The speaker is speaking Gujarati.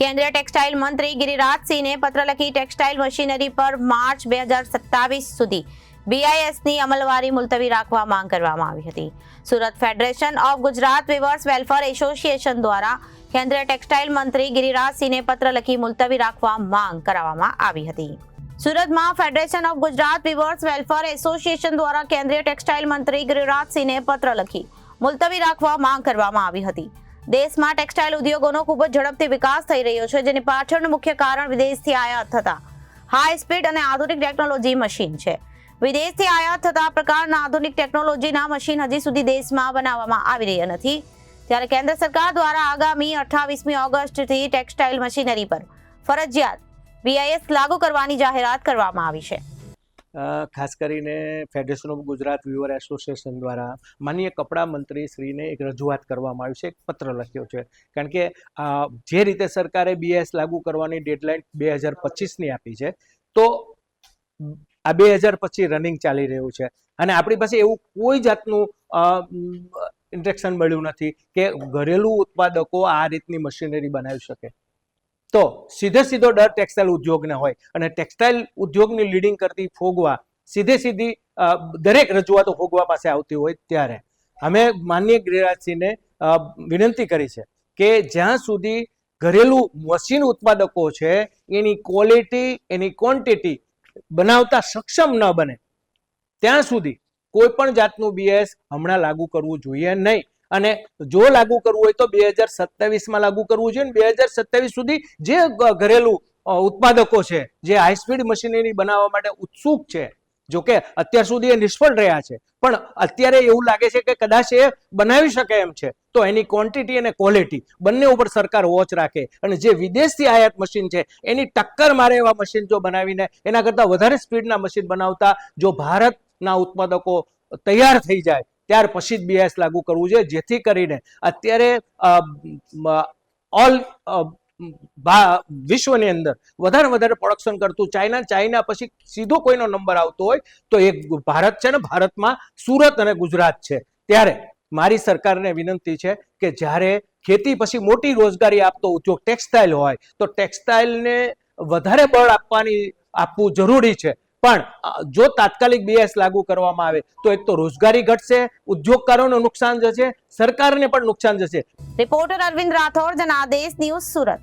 કેન્દ્રીય ટેક્સટાઇલ મંત્રી ગિરિરાજસિંહને પત્ર લખી ટેક્સટાઇલ મશીનરી પર માર્ચ બે હજાર સત્તાવીસ સુધી બીઆઈએસની અમલવારી મુલતવી રાખવા માંગ કરવામાં આવી હતી. Surat federation of Gujarat weavers welfare association દ્વારા કેન્દ્રીય ટેક્સટાઇલ મંત્રી ગિરિરાજસિંહને પત્ર લખી મુલતવી રાખવા માંગ કરાવવામાં આવી હતી. સુરતમાં federation of Gujarat weavers welfare association દ્વારા કેન્દ્રીય ટેક્સટાઇલ મંત્રી ગિરિરાજસિંહને પત્ર લખી મુલતવી રાખવા માંગ કરવામાં આવી હતી. દેશમાં ટેક્સટાઇલ ઉદ્યોગોનો ખૂબ જ ઝડપથી વિકાસ થઈ રહ્યો છે, જેની પાછળનું મુખ્ય કારણ વિદેશથી આયાત થતા. હાઈ સ્પીડ અને આધુનિક ટેકનોલોજી મશીન છે. વિદેશથી આયાત થતા પ્રકારના આધુનિક ટેકનોલોજીના મશીન હજી સુધી દેશમાં બનાવવામાં આવી રહ્યા નથી. ત્યારે કેન્દ્ર સરકાર દ્વારા આગામી અઠ્ઠાવીસમી ઓગસ્ટથી ટેક્સટાઇલ મશીનરી પર ફરજિયાત વીઆઈએસ લાગુ કરવાની જાહેરાત કરવામાં આવી છે. ખાસ કરીને federation of Gujarat weavers association દ્વારા માનનીય કપડાં મંત્રી શ્રીને એક રજૂઆત કરવામાં આવી છે, એક પત્ર લખ્યો છે. કારણ કે જે રીતે સરકારે બીએસ લાગુ કરવાની ડેડલાઇન બે હજાર પચીસની આપી છે, તો આ બે હજાર પચીસ રનિંગ ચાલી રહ્યું છે. અને આપણી પાસે એવું કોઈ જાતનું ઇન્ટ્રેક્શન મળ્યું નથી કે ઘરેલું ઉત્પાદકો આ રીતની મશીનરી બનાવી શકે. તો સીધે સીધો ડર ટેક્સટાઇલ ઉદ્યોગને હોય. અને ટેક્સટાઇલ ઉદ્યોગની લીડિંગ કરતી ફોગવા સીધે સીધી દરેક રજૂઆતો ફોગવા પાસે આવતી હોય ત્યારે. અમે માનનીય ગિરિરાજસિંહને વિનંતી કરી છે કે જ્યાં સુધી ઘરેલું મશીન ઉત્પાદકો છે, એની ક્વોલિટી એની ક્વોન્ટિટી બનાવતા સક્ષમ ન બને, ત્યાં સુધી કોઈ પણ જાતનું બીએસ હમણાં લાગુ કરવું જોઈએ નહીં. અને જો લાગુ કરવું હોય તો બે હજાર સત્તાવીસમાં લાગુ કરવું જોઈએ બે હજાર સત્તાવીસ સુધી જે ઘરેલું ઉત્પાદકો છે, જે હાઈસ્પીડ મશીનરી બનાવવા માટે ઉત્સુક છે, જો કે અત્યાર સુધી એ નિષ્ફળ રહ્યા છે. પણ અત્યારે એવું લાગે છે કે કદાચ એ બનાવી શકે એમ છે. તો એની ક્વોન્ટિટી અને ક્વોલિટી બંને ઉપર સરકાર વોચ રાખે. અને જે વિદેશથી આયાત મશીન છે, એની ટક્કર મારે એવા મશીન જો બનાવીને એના કરતાં વધારે સ્પીડના મશીન બનાવતા, જો ભારતના ઉત્પાદકો તૈયાર થઈ જાય ત્યાર પછી જ બીએસ લાગુ કરવું જોઈએ, જેથી કરીને અત્યારે ઓલ વિશ્વની અંદર વધારે વધારે પ્રોડક્શન કરતું ચાઇના ચાઇના પછી સીધો કોઈનો નંબર આવતો હોય, તો એક ભારત છે ને, ભારતમાં સુરત અને ગુજરાત છે. ત્યારે મારી સરકારને વિનંતી છે કે જ્યારે ખેતી પછી મોટી રોજગારી આપતો ઉદ્યોગ ટેક્સટાઇલ હોય, તો ટેક્સટાઇલને વધારે બળ આપવાની, આપવું જરૂરી છે. પણ જો તાત્કાલિક બીએસ લાગુ કરવામાં આવે, તો એક તો રોજગારી ઘટશે, ઉદ્યોગકારોને નુકસાન જશે સરકારને પણ નુકસાન જશે રિપોર્ટર અરવિંદ રાઠોડ, જનાદેશ ન્યૂઝ સુરત.